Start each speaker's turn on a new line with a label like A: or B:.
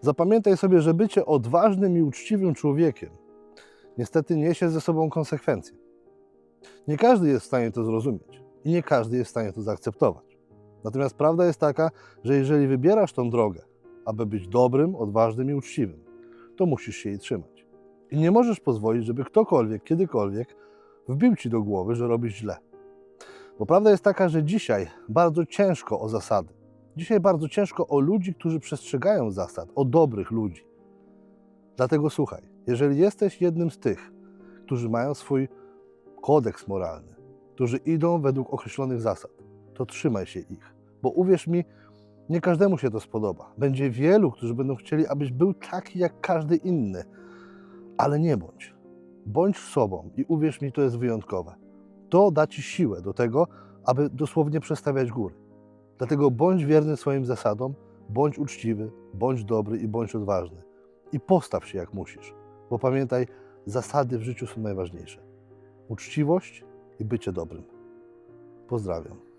A: Zapamiętaj sobie, że bycie odważnym i uczciwym człowiekiem niestety niesie ze sobą konsekwencje. Nie każdy jest w stanie to zrozumieć i nie każdy jest w stanie to zaakceptować. Natomiast prawda jest taka, że jeżeli wybierasz tą drogę, aby być dobrym, odważnym i uczciwym, to musisz się jej trzymać. I nie możesz pozwolić, żeby ktokolwiek, kiedykolwiek wbił ci do głowy, że robisz źle. Bo prawda jest taka, że dzisiaj bardzo ciężko o zasady. Dzisiaj bardzo ciężko o ludzi, którzy przestrzegają zasad, o dobrych ludzi. Dlatego słuchaj, jeżeli jesteś jednym z tych, którzy mają swój kodeks moralny, którzy idą według określonych zasad, to trzymaj się ich. Bo uwierz mi, nie każdemu się to spodoba. Będzie wielu, którzy będą chcieli, abyś był taki jak każdy inny. Ale nie bądź. Bądź sobą i uwierz mi, to jest wyjątkowe. To da ci siłę do tego, aby dosłownie przestawiać góry. Dlatego bądź wierny swoim zasadom, bądź uczciwy, bądź dobry i bądź odważny. I postaw się jak musisz. Bo pamiętaj, zasady w życiu są najważniejsze. Uczciwość i bycie dobrym. Pozdrawiam.